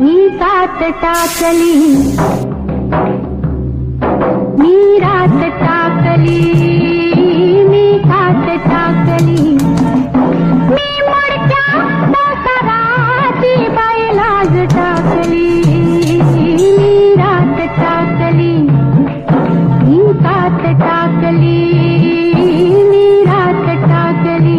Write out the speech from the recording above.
मी कात टाकली मी रात टाकली मी कात टाकली मी मोडक्या दसराची बैलाज टाकली मी रात टाकली मी कात टाकली मी रात टाकली